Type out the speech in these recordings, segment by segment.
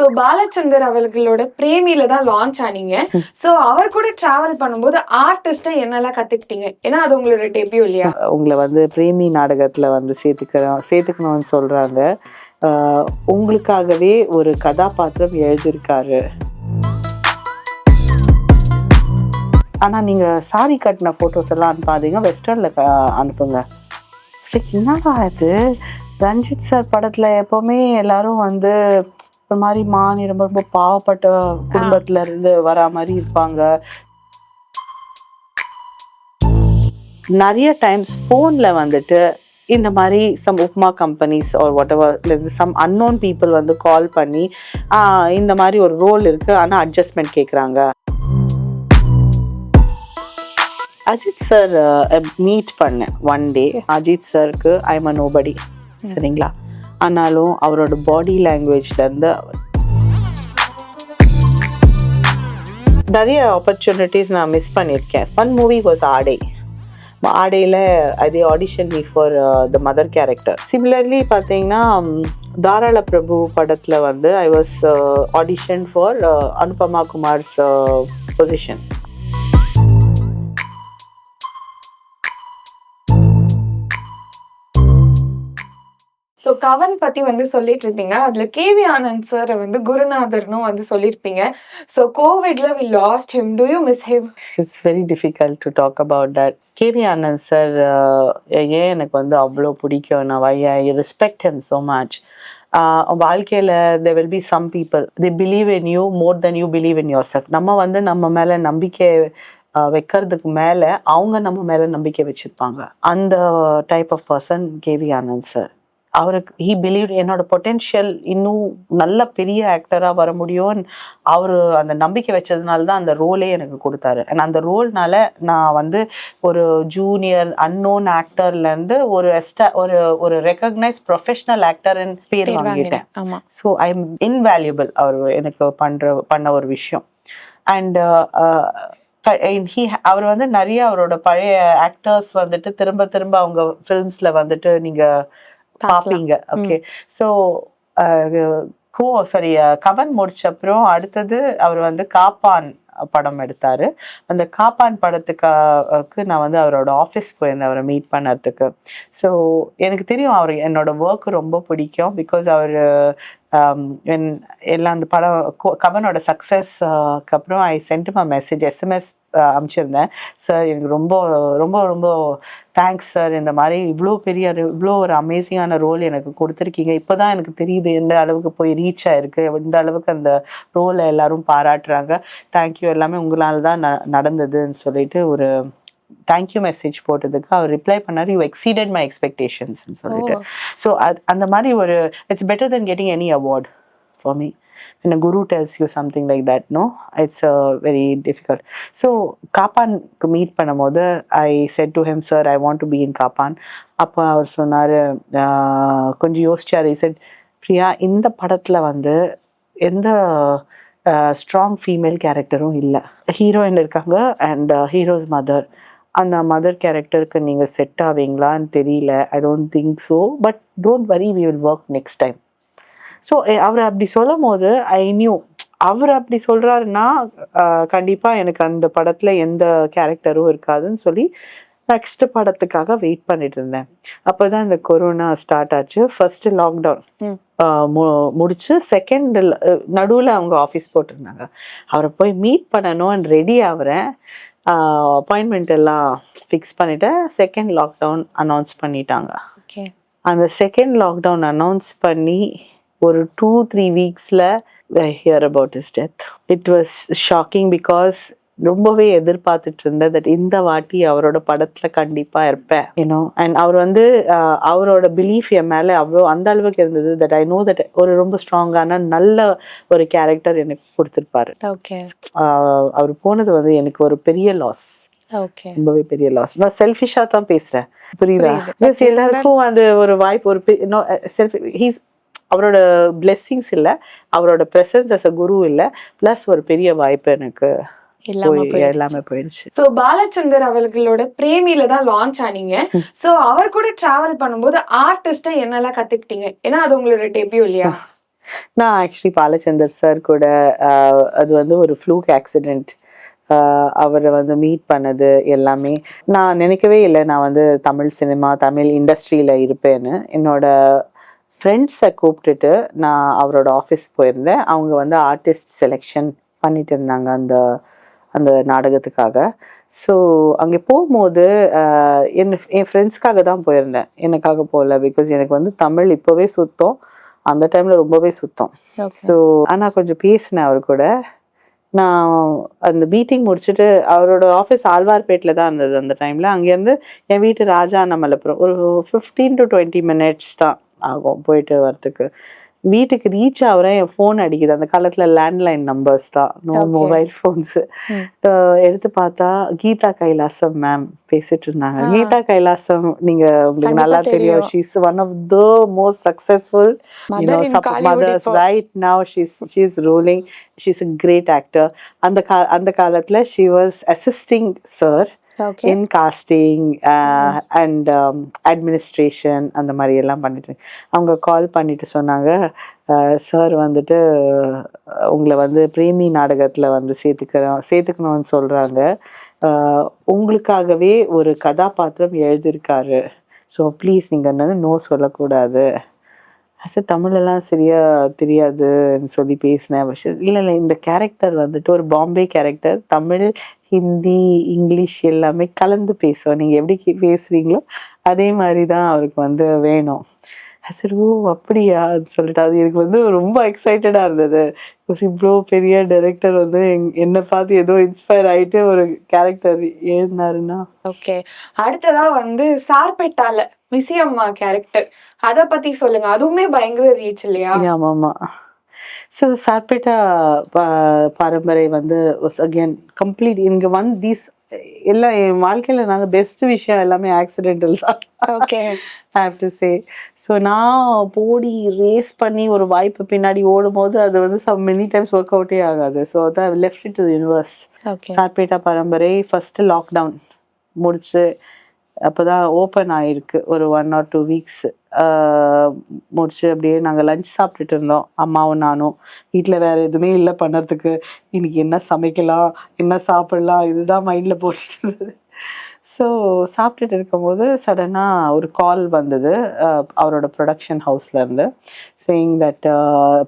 So Balachander அவர்களோட பிரேமியில தான் launch ஆனீங்க. So அவர் கூட டிராவல் பண்ணும்போது ஆர்டிஸ்டை என்னெல்லாம் கத்துக்கிட்டீங்க? ஏன்னா அது உங்களோட டெபியூ இல்லையா? உங்களை வந்து பிரேமி நாடகத்துல வந்து சேர்த்துக்கிறோம் சேர்த்துக்கணும்னு சொல்றாங்க. உங்களுக்காகவே ஒரு கதாபாத்திரம் எழுதியிருக்காரு. ஆனால் நீங்கள் சாரி கட்டின ஃபோட்டோஸ் எல்லாம் அனுப்பாதீங்க வெஸ்டர்னில் அனுப்புங்க. சரி என்னடா இது? ரஞ்சித் சார் படத்தில் எப்போவுமே எல்லாரும் வந்து ஒரு மாதிரி மானி ரொம்ப ரொம்ப பாவப்பட்ட குடும்பத்துல இருந்து வரா மாதிரி இருப்பாங்க. நிறைய டைம்ஸ் ஃபோனில் வந்துட்டு இந்த மாதிரி some upma companies are whatever some unknown people வந்து கால் பண்ணி "ஆஹ், இந்த மாதிரி ஒரு ரோல் இருக்கு. ஆனால் அட்ஜஸ்ட்மெண்ட் கேட்குறாங்க அஜித் சார் மீட் பண்ணேன் ஒன் டே அஜித் சருக்கு ஐம் அ நோபடி சரிங்களா? ஆனாலும் அவரோட பாடி லாங்குவேஜ்லேருந்து நிறைய ஆப்பர்ச்சுனிட்டிஸ் நான் மிஸ் பண்ணியிருக்கேன். ஒன் மூவி வாஸ் ஆடை ஆடையில் அது audition me for the mother character similarly பார்த்தீங்கன்னா um, தாராள பிரபு படத்தில் வந்து I was audition for Anupama Kumar's position Kavan பத்தி வந்து சொல்லிட்டு இருந்தீங்க அதுல கேவி ஆனந்த் சார் வந்து குருநாதர்னும் வந்து சொல்லியிருப்பீங்க so கோவிட்ல we lost him to you miss him it's very difficult to talk about that K V Anand sir ஏன் எனக்கு வந்து அவ்வளோ பிடிக்கும்? நான் why I respect him so much வாழ்க்கையில் there will be some people the believe in you more then you believe in yourself நம்ம வந்து நம்ம மேலே நம்பிக்கை வைக்கிறதுக்கு மேலே அவங்க நம்ம மேலே நம்பிக்கை வச்சுருப்பாங்க. அந்த type of person K V Anand sir அவருக்கு ஹீ பிலீவ் என்னோட பொட்டென்ஷியல் இன்னும் நல்ல பெரிய ஆக்டராக வர முடியும்னு அவர் அந்த நம்பிக்கை வச்சதுனால தான் அந்த ரோலே எனக்கு கொடுத்தாரு. அண்ட் அந்த ரோல்னால நான் வந்து ஒரு ஜூனியர் அன்னோன் ஆக்டர்லேருந்து ஒரு எஸ்டா ஒரு ஒரு ரெக்கக்னைஸ் ப்ரொஃபஷனல் ஆக்டர்னு பேர் வாங்கிட்டேன். ஆமா. ஸோ ஐ எம் இன்வேல்யூபிள் அவர் எனக்கு பண்ற பண்ண ஒரு விஷயம். அண்ட் ஹீ அவர் வந்து நிறைய அவரோட பழைய ஆக்டர்ஸ் வந்துட்டு திரும்ப திரும்ப அவங்க ஃபிலிம்ஸ்ல வந்துட்டு நீங்க பார்ப்பீங்க ஓகே ஸோ கோ சாரி கவன் முடிச்ச அப்புறம் அடுத்தது அவர் வந்து காப்பான் படம் எடுத்தாரு. அந்த காப்பான் படத்துக்கு நான் வந்து அவரோட ஆஃபீஸ் போயிருந்தேன் அவரை மீட் பண்ணறதுக்கு. ஸோ எனக்கு தெரியும் அவர் என்னோட ஒர்க் ரொம்ப பிடிக்கும் பிகாஸ் அவர் Um, எல்லாம் அந்த படம் கோ- கவனோட சக்ஸஸ்க்கு uh, அப்புறம் I sent my message SMS uh, அனுப்பிச்சிருந்தேன் சார் எனக்கு ரொம்ப ரொம்ப ரொம்ப தேங்க்ஸ் சார் இந்த மாதிரி இவ்வளோ பெரிய இவ்வளோ ஒரு அமேசிங்கான ரோல் எனக்கு கொடுத்துருக்கீங்க. இப்போ தான் எனக்கு தெரியுது எந்த அளவுக்கு போய் ரீச் ஆயிருக்கு எந்த அளவுக்கு அந்த ரோலை எல்லாரும் பாராட்டுறாங்க. தேங்க்யூ எல்லாமே உங்களால் தான் ந நடந்ததுன்னு சொல்லிட்டு ஒரு தேங்க்யூ மெசேஜ் போட்டதுக்கு அவர் ரிப்ளை பண்ணாரு யூ எக்ஸீடட் மை எக்ஸ்பெக்டேஷன்ஸ்னு சொல்லிட்டு. ஸோ அது அந்த மாதிரி ஒரு it's better then getting any award for me when a guru tells you something like that no it's uh, very difficult. So காப்பான்க்கு மீட் பண்ணும்போது I said to him sir I want to be in Kaappaan அப்போ அவர் சொன்னார் கொஞ்சம் யோசிச்சார். ஐ set Priya இந்த படத்தில் வந்து எந்த strong female கேரக்டரும் இல்லை. ஹீரோயின் இருக்காங்க அண்ட் ஹீரோஸ் மதர் அந்த மதர் கேரக்டருக்கு நீங்கள் செட் ஆவீங்களான்னு தெரியல I don't think so but don't worry we will work next time so அவர் அப்படி சொல்லும் போது ஐ நியூ அவர் அப்படி சொல்றாருன்னா ஆஹ், கண்டிப்பா எனக்கு அந்த படத்துல எந்த கேரக்டரும் இருக்காதுன்னு சொல்லி நெக்ஸ்ட் படத்துக்காக வெயிட் பண்ணிட்டு இருந்தேன். அப்போதான் இந்த கொரோனா ஸ்டார்ட் ஆச்சு. ஃபர்ஸ்ட் லாக்டவுன் ம். முடிச்சு செகண்ட் நடுவில் அவங்க ஆஃபீஸ் போட்டிருந்தாங்க. அவரை போய் மீட் பண்ணணும்னு ரெடி ஆகுறேன். அப்பாயின்மெண்ட் எல்லாம் ஃபிக்ஸ் பண்ணிட்டேன் செகண்ட் லாக்டவுன் அனௌன்ஸ் பண்ணிட்டாங்க. ஓகே அந்த செகண்ட் லாக்டவுன் அனௌன்ஸ் பண்ணி ஒரு two three வீக்ஸில் hear about is death it was shocking because ரொம்பவே எதிர்பார்த்துட்டு இருந்தேன் தட் இந்த வாட்டி அவரோட படத்துல கண்டிப்பா இருப்பேன் யூனோ அண்ட் அவர் வந்து அவரோட பிலீஃப் என் மேல அவ்வளோ அந்த அளவுக்கு இருந்தது தட் ஐ நோ தட் ஒரு ரொம்ப ஸ்ட்ராங்கான நல்ல ஒரு கேரக்டர் எனக்கு கொடுத்துருப்பாரு. அவர் போனது வந்து எனக்கு ஒரு பெரிய லாஸ் ரொம்பவே பெரிய லாஸ் நான் செல்ஃபிஷா தான் பேசுறேன். புரியுதா? எல்லாருக்கும் அந்த ஒரு வாய்ப்பு ஒரு செல்ஃப் ஹீஸ் அவரோட பிளெஸ்ஸிங்ஸ் இல்ல அவரோட பிரசன்ஸ் அஸ் அ குரு இல்ல பிளஸ் ஒரு பெரிய வாய்ப்பு எனக்கு. எல்லாமே போயிடுச்சு. சோ பாலச்சந்தர் அவர்களோட பிரேமியில தான் லான்ச் ஆனீங்க. சோ அவர் கூட டிராவல் பண்ணும்போது ஆர்டிஸ்டா என்னெல்லாம் கத்துக்கிட்டீங்க? ஏன்னா அது உங்களோட டெபியூ இல்லையா? நான் ஆக்சுவலி பாலச்சந்தர் சார் கூட அது வந்து ஒரு ஃப்ளூக் ஆக்சிடெண்ட் அவரை வந்து மீட் பண்ணது எல்லாமே. நான் நினைக்கவே இல்லை நான் வந்து தமிழ் சினிமா தமிழ் இண்டஸ்ட்ரியில் இருப்பேன்னு. என்னோட ஃப்ரெண்ட்ஸை கூப்பிட்டுட்டு நான் அவரோட ஆஃபீஸ் போயிருந்தேன். அவங்க வந்து ஆர்டிஸ்ட் செலெக்ஷன் பண்ணிட்டு இருந்தாங்க அந்த அந்த நாடகத்துக்காக. ஸோ அங்கே போகும்போது என் என் ஃப்ரெண்ட்ஸ்க்காக தான் போயிருந்தேன். எனக்காக போகல பிகாஸ் எனக்கு வந்து தமிழ் இப்போவே சுத்தம். அந்த டைமில் ரொம்பவே சுத்தம். ஸோ ஆனால் கொஞ்சம் பேசினேன் அவர் கூட. நான் அந்த மீட்டிங் முடிச்சுட்டு அவரோட ஆஃபீஸ் ஆழ்வார்பேட்டில் தான் இருந்தது அந்த டைமில் அங்கேருந்து என் வீட்டு ராஜா நம்மளப்புறம் ஒரு ஃபிஃப்டீன் டு டுவெண்ட்டி மினிட்ஸ் தான் ஆகும் போயிட்டு வரதுக்கு வீட்டுக்கு ரீச் ஆகிறேன் என் ஃபோன் அடிக்குது அந்த காலத்தில் லேண்ட்லைன் நம்பர்ஸ் தான் நோ. Mobile phones. எடுத்து பார்த்தா கீதா கைலாசம் மேம் பேசிட்டு இருந்தாங்க. கீதா கைலாசம் நீங்க உங்களுக்கு நல்லா தெரியும். She's one of the most successful இப்போ. right now she's she's ruling she's a great actor அந்த கா அந்த காலத்துல she was assisting sir uh, and um, administration அந்த மாதிரி எல்லாம் பண்ணிட்டு. அவங்க கால் பண்ணிட்டு சொன்னாங்க. சார் வந்துட்டு உங்களை வந்து பிரேமி நாடகத்துல வந்து சேர்த்துக்கிறோம் சேர்த்துக்கணும்னு சொல்றாங்க. அஹ், உங்களுக்காகவே ஒரு கதாபாத்திரம் எழுதியிருக்காரு. ஸோ ப்ளீஸ் நீங்கள் வந்து நோ சொல்லக்கூடாது. சார் தமிழெல்லாம் சரியா தெரியாதுன்னு சொல்லி பேசினேன். இல்லை இல்லை இந்த கேரக்டர் வந்துட்டு ஒரு பாம்பே கேரக்டர் தமிழ் ஹிந்தி இங்கிலீஷ் எல்லாமே கலந்து பேசுவோம் நீங்கள் எப்படி பேசுறீங்களோ அதே மாதிரி தான் அவருக்கு வந்து வேணும். சரி ஓ அப்படியான்னு சொல்லிட்டு. அது எனக்கு வந்து ரொம்ப எக்ஸைட்டடாக இருந்தது. இவ்வளோ பெரிய டைரக்டர் வந்து எங்- என்னை பார்த்து ஏதோ இன்ஸ்பயர் ஆயிட்டு ஒரு கேரக்டர் எழுதினாருன்னா. ஓகே அடுத்ததா வந்து சார்பெட்டால மிசி அம்மா கேரக்டர் அத பத்தி சொல்லுங்க. அதுவுமே பயங்கர ரீச் இல்லையா? ஆமாம் ஆமாம் ஸோ சார்பேட்டா பாரம்பரை வந்து அகேன் கம்ப்ளீட் இங்கே வந்து தீஸ் எல்லாம் என் வாழ்க்கையில் நாங்கள் பெஸ்ட் விஷயம் எல்லாமே ஆக்சிடென்டல் தான். Okay have to say so நான் போடி ரேஸ் பண்ணி ஒரு வாய்ப்பு பின்னாடி ஓடும்போது அது வந்து சம் மெனி டைம்ஸ் ஒர்க் அவுட்டே ஆகாது. ஸோ அதான் லெஃப்ட் டு யூனிவர்ஸ் சார்பேட்டா பரம்பரை ஃபர்ஸ்ட் லாக்டவுன் முடிச்சு அப்போதான் ஓப்பன் ஆயிருக்கு ஒரு ஒன் ஆர் டூ வீக்ஸ் முடிச்சு அப்படியே நாங்கள் லஞ்ச் சாப்பிட்டுட்டு இருந்தோம். அம்மாவும் நானும். வீட்டில் வேறு எதுவுமே இல்லை பண்ணுறதுக்கு. இன்னைக்கு என்ன சமைக்கலாம் என்ன சாப்பிடலாம் இதுதான் மைண்டில் போட்டுட்டு இருந்தது. ஸோ சாப்பிட்டுட்டு இருக்கும்போது சடனாக ஒரு கால் வந்தது. அவரோட ப்ரொடக்ஷன் ஹவுஸ்லேருந்து சேயிங் தட்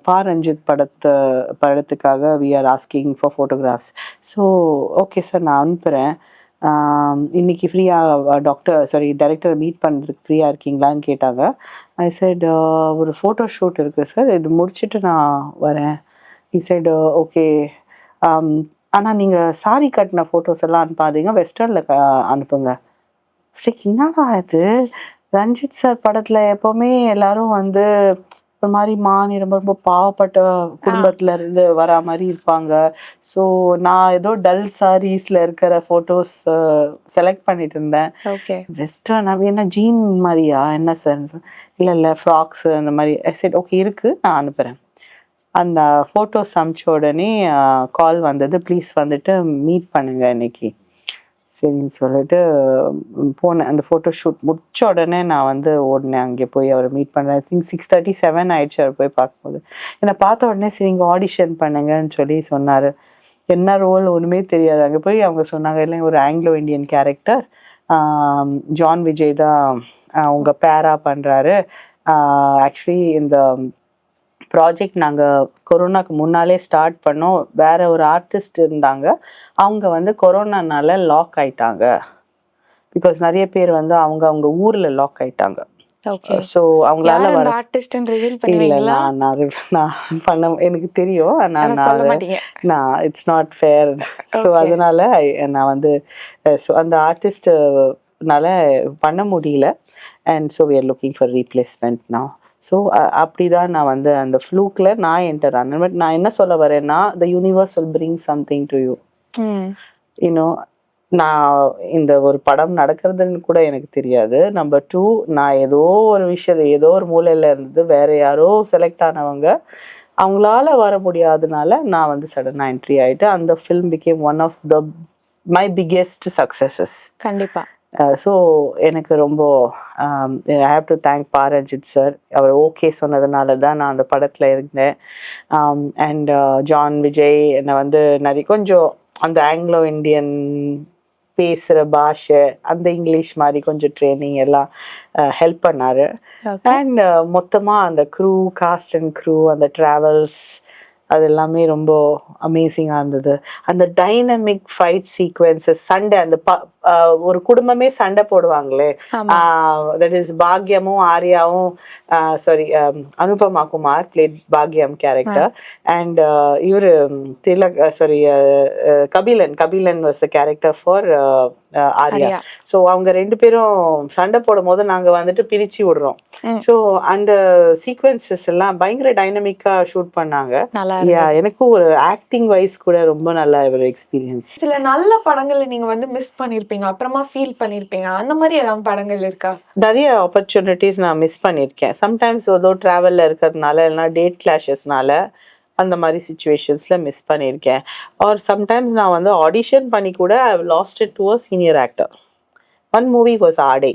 பா ரஞ்சித் படத்து படத்துக்காக we are asking for photographs so okay sir நான் அனுப்புகிறேன் இன்னைக்கு ஃப்ரீயாக டாக்டர் சாரி டைரக்டரை மீட் பண்ணுறதுக்கு ஃப்ரீயாக இருக்கீங்களான்னு கேட்டாங்க. ஐ சைட் ஒரு ஃபோட்டோ ஷூட் இருக்குது சார் இது முடிச்சுட்டு நான் வரேன். இ சைடு ஓகே ஆனால் நீங்கள் சாரி கட்டின ஃபோட்டோஸ் எல்லாம் அனுப்பாதீங்க. வெஸ்டர்னில் க அனுப்புங்க. சரி என்னடா இது? ரஞ்சித் சார் படத்தில் எப்போவுமே எல்லாரும் வந்து ஒரு மாதிரி மானி ரொம்ப ரொம்ப பாவப்பட்ட குடும்பத்துல இருந்து வரா மாதிரி இருப்பாங்க. ஸோ நான் ஏதோ டல் சாரீஸ்ல இருக்கிற ஃபோட்டோஸ் செலக்ட் பண்ணிட்டு இருந்தேன் ஓகே வெஸ்டர்ன் அப்படி என்ன ஜீன் மாதிரியா என்ன சார் இல்லை இல்லை ஃப்ராக்ஸ் அந்த மாதிரி சரி ஓகே இருக்கு நான் அனுப்புகிறேன் அந்த ஃபோட்டோஸ் அமிச்ச உடனே கால் வந்தது. ப்ளீஸ் வந்துட்டு மீட் பண்ணுங்க இன்னைக்கு. சரின்னு சொல்லிட்டு போனேன். அந்த ஃபோட்டோ ஷூட் முடிச்ச உடனே நான் வந்து ஓடினேன். அங்கே போய் அவரை மீட் பண்ணேன் I think six thirty seven ஆயிடுச்சு அவர் போய் பார்க்கும்போது. என்னை பார்த்த உடனே சரி இங்கே ஆடிஷன் பண்ணுங்கன்னு சொல்லி சொன்னார். என்ன ரோல் ஒன்றுமே தெரியாது. அங்கே போய் அவங்க சொன்னாங்க இல்லை ஒரு Anglo Indian character John Vijay தான் அவங்க பேரா பண்ணுறாரு ஆக்சுவலி இந்த ப்ராஜெக்ட் நாங்கள் கொரோனாக்கு முன்னாலே ஸ்டார்ட் பண்ணோம். வேற ஒரு ஆர்டிஸ்ட் இருந்தாங்க. அவங்க வந்து கொரோனானால லாக் ஆயிட்டாங்க. பிகாஸ் நிறைய பேர் வந்து அவங்க அவங்க ஊர்ல லாக் ஆயிட்டாங்க. ஸோ அவங்களால வர இல்ல நான் நான் நான் பண்ண எனக்கு தெரியும். நான் நான் இட்ஸ் நாட் ஃபேர் ஸோ. அதனால நான் வந்து ஸோ அந்த ஆர்டிஸ்ட்னால பண்ண முடியல. And so we are looking for replacement now. So அப்படிதான் நான் வந்து அந்த ஃப்ளூக்ல நான் என்டர் ஆனேன். பட் நான் என்ன சொல்ல வரேன்னா the universe will bring something to you இன்னும் நான் இந்த ஒரு படம் நடக்கிறதுன்னு கூட எனக்கு தெரியாது. நம்பர் டூ நான் ஏதோ ஒரு விஷயத்த ஏதோ ஒரு மூலையில இருந்தது வேற யாரோ செலக்ட் ஆனவங்க அவங்களால வர முடியாதனால நான் வந்து சடனாக என்ட்ரி ஆயிட்டு அந்த film became one of the my biggest successes கண்டிப்பா. ஸோ எனக்கு ரொம்ப ஐ ஹாவ் டு தேங்க் பா ரஞ்சித் சார் அவர் ஓகே சொன்னதுனால தான் நான் அந்த படத்தில் இருந்தேன். அண்ட் ஜான் விஜய் என்னை வந்து நிறைய கொஞ்சம் அந்த ஆங்கிலோ இந்தியன் பேசுகிற பாஷை அந்த இங்கிலீஷ் மாதிரி கொஞ்சம் ட்ரைனிங் எல்லாம் ஹெல்ப் பண்ணாரு. அண்ட் மொத்தமாக அந்த க்ரூ காஸ்ட் அண்ட் க்ரூ அந்த ட்ராவல்ஸ் அது எல்லாமே ரொம்ப அமேசிங்காக இருந்தது. அந்த டைனமிக் ஃபைட் சீக்வன்சஸ் சண்டை அந்த ப- ஒரு குடும்பமே சண்டை போடுவாங்களே. தட் இஸ் பாக்யமும் ஆர்யாவும் சாரி அனுபமா குமார் பிளேட் பாக்யம் கேரக்டர் அண்ட் இவரு Thilak sorry Kabilan. Kabilan was character for Arya. So அவங்க ரெண்டு பேரும் சண்டை போடும் போது நாங்க வந்துட்டு பிரிச்சு விடுறோம். ஸோ அந்த சீக்வன்சஸ் எல்லாம் பயங்கர டைனமிக்கா ஷூட் பண்ணாங்க. எனக்கும் ஒரு ஆக்டிங் வைஸ் கூட ரொம்ப நல்ல ஒரு எக்ஸ்பீரியன்ஸ் சில நல்ல படங்களை நீங்க வந்து மிஸ் பண்ணியிருப்பீங்க அப்புறமா ஃபீல் பண்ணியிருப்பீங்க அந்த மாதிரி ஏதாவது படங்கள் இருக்கா? நிறைய ஆப்பர்ச்சுனிட்டிஸ் நான் மிஸ் பண்ணியிருக்கேன் சம்டைம்ஸ் ஏதோ ட்ராவலில் இருக்கிறதுனால இல்லைனா டேட் கிளாஷஸ்னால அந்த மாதிரி சுச்சுவேஷன்ஸில் மிஸ் பண்ணியிருக்கேன் ஆர் சம்டைம்ஸ் நான் வந்து ஆடிஷன் பண்ணி கூட I lost it to a senior actor one movie was ஆடே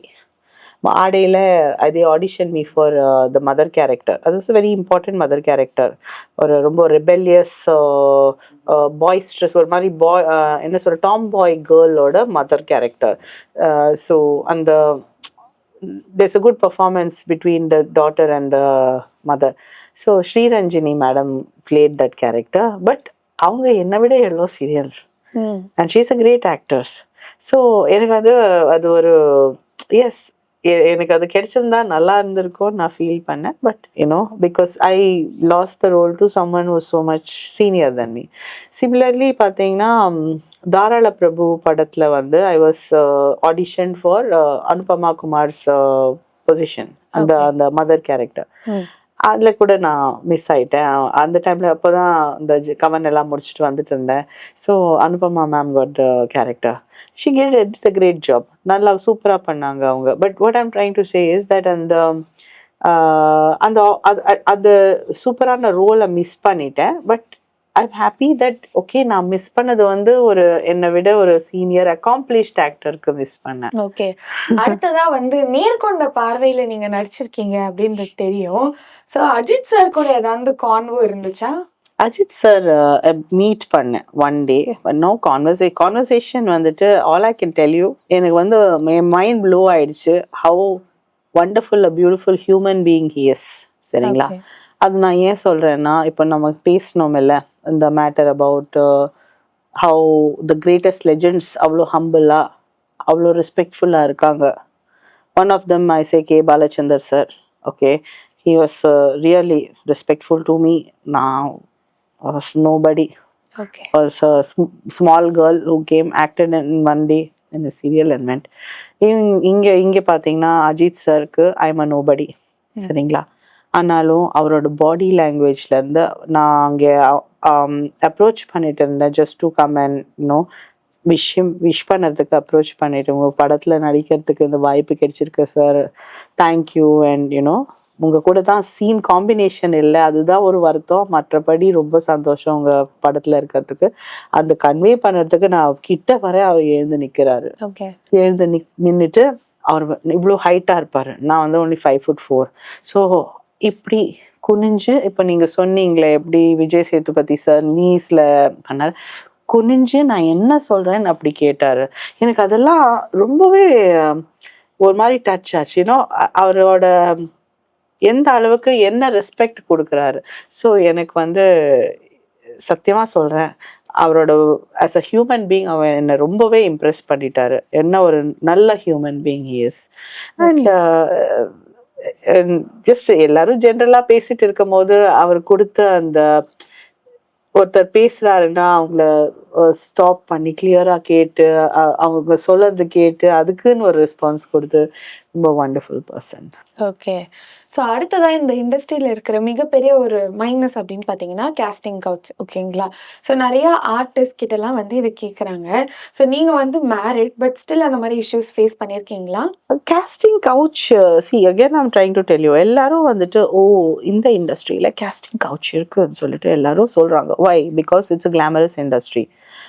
ஆடேயில் அதே audition me for the mother character அது was very important mother character ஒரு ரொம்ப ரெபெலியஸ் பாய் ஸ்ட்ரெஸ் ஒரு மாதிரி பாய் என்ன சொல்ற டாம் பாய் கேர்ளோட மதர் கேரக்டர் ஸோ அந்த a good performance between the daughter and the mother. So Sri Ranjini madam played that character, but அவங்க என்னை விட எவ்வளோ serial and she's a great actors so எனக்கு அது அது ஒரு எஸ் எனக்கு அது கிடைச்சிருந்தா நல்லா இருந்திருக்கும் நான் ஃபீல் பண்ணேன் but you know because I lost the role to someone was so much senior than me similarly பார்த்தீங்கன்னா தாராள பிரபு படத்தில் வந்து I was audition for Anupama Kumar's position அந்த. அந்த மதர் கேரக்டர். அதில் கூட நான் மிஸ் ஆயிட்டேன். அந்த டைமில் அப்போ தான் இந்த கவன் எல்லாம் முடிச்சுட்டு வந்துட்டு இருந்தேன். So Anupama ma'am got the character she get it great job நல்லா சூப்பராக பண்ணாங்க அவங்க. But what I'm trying to say is that அந்த அந்த அது- அது சூப்பரான ரோலை மிஸ் பண்ணிட்டேன். But I'm happy that okay நான் மிஸ் பண்ணது வந்து ஒரு என்னை விட ஒரு சீனியர் அக்காம்ப்ளிஷ்ட் ஆக்டருக்கு மிஸ் பண்ணேன். ஓகே அடுத்ததா வந்து நேர்கொண்ட பார்வையில நீங்க நடிச்சிருக்கீங்க அப்படின்றது தெரியும். சோ அஜித் சார் கூட ஏதாவது கான்வோ இருந்துச்சா? அஜித் சார் மீட் பண்ணேன் one day no converse conversation வந்துட்டு all I can tell you எனக்கு வந்து என் மைண்ட் ப்ளோ ஆயிடுச்சு. How wonderful a beautiful human being he is சரிங்களா. அது நான் ஏன் சொல்கிறேன்னா இப்போ நம்ம பேசினோம் இல்ல இந்த matter about how the greatest legends அவ்வளோ ஹம்பிளாக அவ்வளோ ரெஸ்பெக்ட்ஃபுல்லாக இருக்காங்க. One of them I say K Balachander sir okay he was really respectful to me நான் was a sm- small girl who came acted in one day in a serial and went. இங்க- இங்க பாத்தீங்கன்னா அஜித் சாருக்கு I'm a nobody சரிங்களா? ஆனாலும் அவரோட பாடி லாங்குவேஜ்ல இருந்து நான் அங்கே அப்ரோச் பண்ணிட்டு இருந்தேன். Just to come and no விஷயம் விஷ் பண்ணுறதுக்கு அப்ரோச் பண்ணிட்டு உங்க படத்துல நடிக்கிறதுக்கு இந்த வாய்ப்பு கிடைச்சிருக்கு சார் தேங்க்யூ அண்ட் யூனோ உங்க கூட தான் சீன் காம்பினேஷன் இல்லை. அதுதான் ஒரு வருத்தம். மற்றபடி ரொம்ப சந்தோஷம் உங்க படத்துல இருக்கிறதுக்கு. அந்த கன்வே பண்ணுறதுக்கு நான் கிட்ட வர அவர் எழுந்து நிக்கிறாரு. ஓகே எழுந்து நிக் நின்றுட்டு அவர் இவ்வளோ ஹைட்டாக இருப்பார். நான் வந்து only five foot four so இப்படி குனிஞ்சு இப்போ நீங்கள் சொன்னீங்களே எப்படி விஜய் சேதுபதி சார் நீஸில் பண்ணார். குனிஞ்சு நான் என்ன சொல்கிறேன்னு அப்படி கேட்டார். எனக்கு அதெல்லாம் ரொம்பவே ஒரு மாதிரி டச் ஆச்சு. ஏன்னோ அவரோட எந்த அளவுக்கு என்ன ரெஸ்பெக்ட் கொடுக்குறாரு. ஸோ எனக்கு வந்து சத்தியமாக சொல்கிறேன் அவரோட ஆஸ் அ ஹியூமன் பீங் அவன் என்னை ரொம்பவே இம்ப்ரெஸ் பண்ணிட்டாரு. என்ன ஒரு நல்ல human being is and just எல்லாரும் ஜென்ரலாக பேசிட்டு இருக்கும் போது அவர் கொடுத்த அந்த ஒருத்தர் பேசுறாருன்னா அவங்கள ஸ்டாப் பண்ணி கிளியரா கேட்டு அவங்க சொல்றது கேட்டு அதுக்குன்னு ஒரு ரெஸ்பான்ஸ் கொடுத்து ரொம்ப வண்டர்ஃபுல் பர்சன் ஓகே ஸோ அடுத்ததா இந்த இண்டஸ்ட்ரியில் இருக்கிற மிகப்பெரிய ஒரு மைனஸ் அப்படின்னு பார்த்தீங்கன்னா கேஸ்டிங் கவுச் ஓகேங்களா ஸோ நிறைய ஆர்டிஸ்ட் கிட்டலாம் வந்து இது கேட்குறாங்க ஸோ நீங்கள் வந்து மேரிட் பட் ஸ்டில் அந்த மாதிரி இஷ்யூஸ் ஃபேஸ் பண்ணியிருக்கீங்களா casting couch see again I'm trying to tell you எல்லாரும் வந்துட்டு ஓ இந்த இண்டஸ்ட்ரியில் கேஸ்டிங் கவுச் இருக்குன்னு சொல்லிட்டு எல்லாரும் சொல்றாங்க. Why because it's a glamorous industry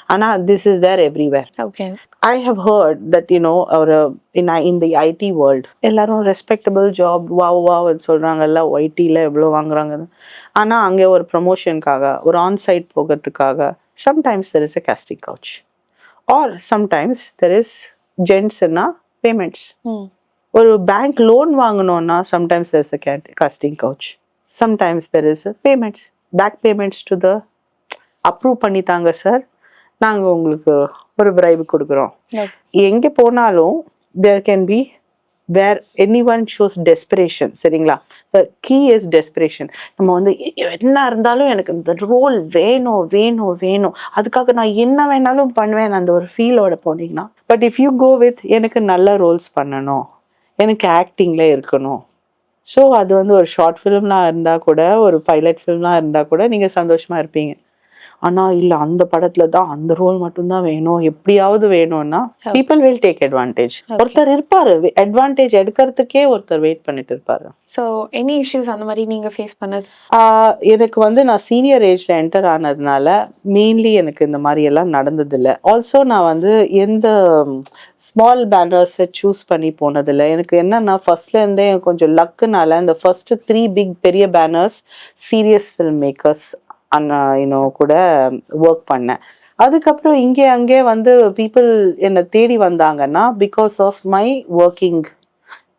ஆனால் this is there everywhere okay I have heard that you know ஒரு in in the IT world எல்லாரும் ரெஸ்பெக்டபிள் ஜாப் வாவ் வாவ் சொல்கிறாங்கல்ல ஒய்டியில் எவ்வளோ வாங்குறாங்கன்னு. ஆனால் அங்கே ஒரு ப்ரமோஷனுக்காக ஒரு ஆன் சைட் போகிறதுக்காக sometimes there is a casting couch or sometimes there is ஜென்ட்ஸ்னா payments ஒரு பேங்க் லோன் வாங்கணும்னா sometimes there is a casting couch sometimes there is payments back payments to the approve பண்ணித்தாங்க sir நாங்கள் உங்களுக்கு ஒரு bribe கொடுக்குறோம். எங்கே போனாலும் there can be where anyone shows desperation சரிங்களா? The key is desperation நம்ம வந்து என்ன இருந்தாலும் எனக்கு இந்த ரோல் வேணும் வேணும் வேணும். அதுக்காக நான் என்ன வேணாலும் பண்ணுவேன் அந்த ஒரு ஃபீலோட போனீங்கன்னா but if you go with எனக்கு நல்ல ரோல்ஸ் பண்ணணும் எனக்கு ஆக்டிங்கில் இருக்கணும். ஸோ அது வந்து ஒரு ஷார்ட் ஃபிலிம்லாம் இருந்தால் கூட ஒரு பைலட் ஃபிலிம்லாம் இருந்தால் கூட நீங்கள் சந்தோஷமாக இருப்பீங்க. ஆனால் இல்லை அந்த படத்தில் தான் அந்த ரோல் மட்டும்தான் வேணும். எப்படியாவது வேணும்னா பீப்புள் வில் டேக் அட்வான்டேஜ். ஒருத்தர் இருப்பாரு. அட்வான்டேஜ் எடுக்கிறதுக்கே ஒருத்தர் வெயிட் பண்ணிட்டு இருப்பாரு. ஸோ எனி இஷ்யூஸ் அந்த மாதிரி நீங்க ஃபேஸ் பண்ணது? எனக்கு வந்து நான் சீனியர் ஏஜ்ல என்டர் ஆனதுனால மெயின்லி எனக்கு இந்த மாதிரி எல்லாம் நடந்ததில்லை. ஆல்சோ நான் வந்து எந்த ஸ்மால் பேனர்ஸை சூஸ் பண்ணி போனதில்லை. எனக்கு என்னன்னா ஃபர்ஸ்ட்ல இருந்தே கொஞ்சம் லக்குனால இந்த ஃபர்ஸ்ட் த்ரீ பிக் பெரிய பேனர்ஸ் சீரியஸ் ஃபில்ம் மேக்கர்ஸ் இன்னும் கூட ஒர்க் பண்ணேன். அதுக்கப்புறம் இங்கே அங்கே வந்து பீப்புள் என்னை தேடி வந்தாங்கன்னா because of my working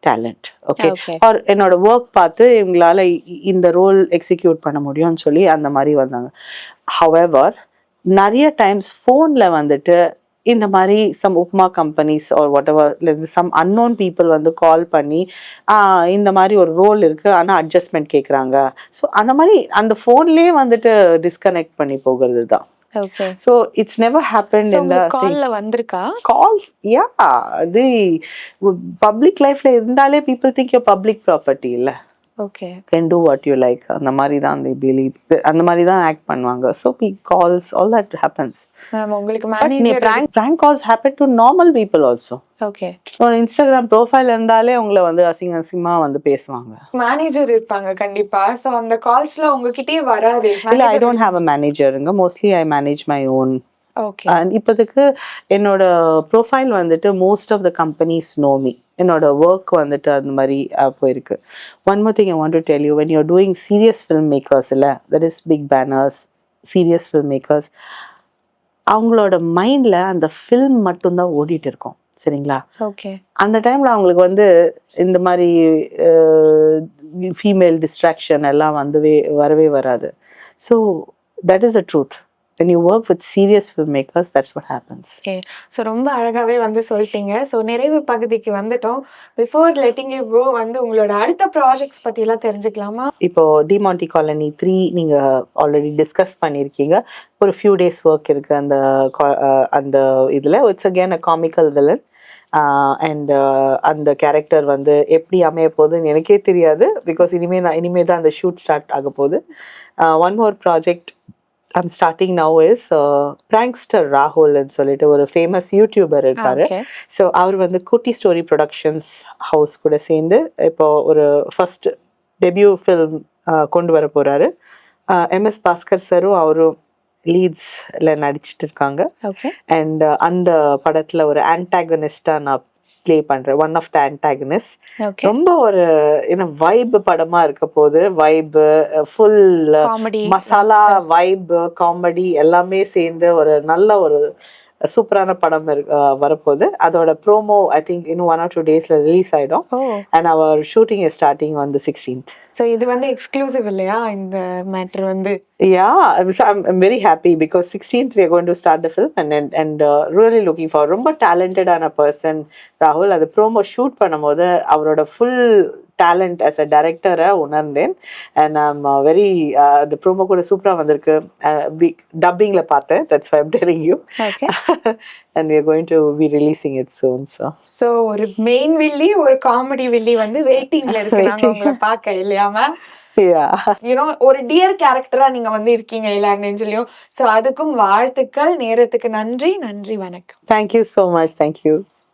talent okay or என்னோட ஒர்க் பார்த்து இவங்களால இந்த ரோல் எக்ஸிக்யூட் பண்ண முடியும்னு சொல்லி அந்த மாதிரி வந்தாங்க. ஹவெவர் நிறைய டைம்ஸ் ஃபோனில் வந்துட்டு இந்த மாதிரி some upma companies or whatever some unknown people வந்து கால் பண்ணி "ஆஹ், இந்த மாதிரி ஒரு ரோல் இருக்கு. ஆனால் அட்ஜஸ்ட்மெண்ட் கேட்குறாங்க ஸோ அந்த மாதிரி அந்த ஃபோன்லேயே வந்துட்டு டிஸ்கனெக்ட் பண்ணி போகிறது தான் ஸோ இட்ஸ் நெவர் ஹேப்பன் இந்த உங்களுக்கு கால்ல வந்திருக்கா? கால்ஸ் யா அது பப்ளிக் லைஃப்ல இருந்தாலே people think you public property இல்ல? Okay can do what you like அந்த மாதிரி தான் they believe. அந்த மாதிரி தான் ஆக்ட் பண்ணுவாங்க so be calls all that happens உங்களுக்கு நீ prank prank calls happen to normal people also okay Instagram profile இருந்தாலே உங்களை வந்து அசிங்க அசிங்கமா வந்து பேசுவாங்க. மேனேஜர் இருப்பாங்க கண்டிப்பா. சோ அந்த கால்ஸ்ல உங்ககிட்டயே வராது. இல்ல I don't have a மேனேஜருங்க mostly I manage my own okay and இப்போதைக்கு என்னோட ப்ரொஃபைல் வந்துட்டு most of the companies know me என்னோட ஒர்க் வந்துட்டு அந்த மாதிரி போயிருக்கு. One more thing I want to tell you when you're doing serious filmmakers இல்லை that is big banners serious filmmakers அவங்களோட மைண்டில் அந்த ஃபில்ம் மட்டும்தான் ஓடிட்டு இருக்கும் சரிங்களா? ஓகே அந்த டைமில் அவங்களுக்கு வந்து இந்த மாதிரி ஃபீமேல் டிஸ்ட்ராக்ஷன் எல்லாம் வந்துவே வரவே வராது. So that is a truth when you work with serious filmmakers that's what happens. Okay so ரொம்ப அழகாவே வந்து சொல்லிட்டீங்க. ஸோ நிறைவு பகுதிக்கு வந்துட்டோம். பிஃபோர் லெட்டிங் யூ கோ வந்து உங்களோட அடுத்த ப்ராஜெக்ட்ஸ் எல்லாம் தெரிஞ்சுக்கலாமா? இப்போ டிமாண்டி காலனி த்ரீ நீங்க ஆல்ரெடி டிஸ்கஸ் பண்ணியிருக்கீங்க. ஒரு ஃபியூ டேஸ் ஒர்க் இருக்கு அந்த அந்த இதுல. It's again a comical villain and அந்த கேரக்டர் வந்து எப்படி அமைய போகுதுன்னு எனக்கே தெரியாது. பிகாஸ் இனிமே நான் இனிமே தான் அந்த ஷூட் ஸ்டார்ட் ஆக போகுது. One more project I'm starting now is prankster ராகுல்னு சொல்லிட்டு ஒரு ஃபேமஸ் யூடியூபர் இருக்காரு. ஸோ அவர் வந்து குட்டி ஸ்டோரி ப்ரொடக்ஷன்ஸ் ஹவுஸ் கூட சேர்ந்து இப்போ ஒரு ஃபர்ஸ்ட் டெபியூ ஃபில்ம் கொண்டு வர போறாரு. எம்எஸ் பாஸ்கர் சரும் அவரும் லீட்ஸ்ல நடிச்சிட்டு இருக்காங்க. அண்ட் அந்த படத்துல ஒரு ஆன்டாகனிஸ்டா நான் ப்ளே பண்றேன் ஒன் ஆஃப் த ஓகே ரொம்ப ஒரு என்ன வைப் படமா இருக்க போது vibe full masala vibe comedy எல்லாமே சேர்ந்து ஒரு நல்ல ஒரு சூப்பரான படம் வரப்போகுது. அதோட ப்ரோமோ ஐ திங்க் இன்னும் ஒன் ஆர் டூ டேஸ்ல ரிலீஸ் ஆயிடும். ஓ. And our shooting is starting on the sixteenth so இது வந்து எக்ஸ்க்ளூசிவ் இல்லையா? இந்த மேட்ரு வந்து? Happy because 16th we are going to start the film and and, and uh, really looking for ரொம்ப டேலண்டடான பர்சன் ராகுல் அது ப்ரோமோ ஷூட் பண்ணும்போது அவரோட ஃபுல் டேலண்ட் as a டைரக்டரை உணர்ந்தேன். அண்ட் ஐம் வெரி அந்த ப்ரோமோ கூட சூப்பராக வந்திருக்கு. டப்பிங்கில் பார்த்தேன். That's I'm telling you and we are going to be releasing it soon so. So ஒரு மெயின் வில்லி ஒரு காமெடி வில்லி வந்து வெயிட்டிங்ல இருக்கு. உங்களை பார்க்க இல்லையா மேம் யூனோ ஒரு டியர் கேரக்டரா நீங்க வந்து இருக்கீங்க எல்லார் நெஞ்சிலையும் ஸோ அதுக்கும் வாழ்த்துக்கள் நேரத்துக்கு நன்றி. நன்றி வணக்கம். So much. Thank you.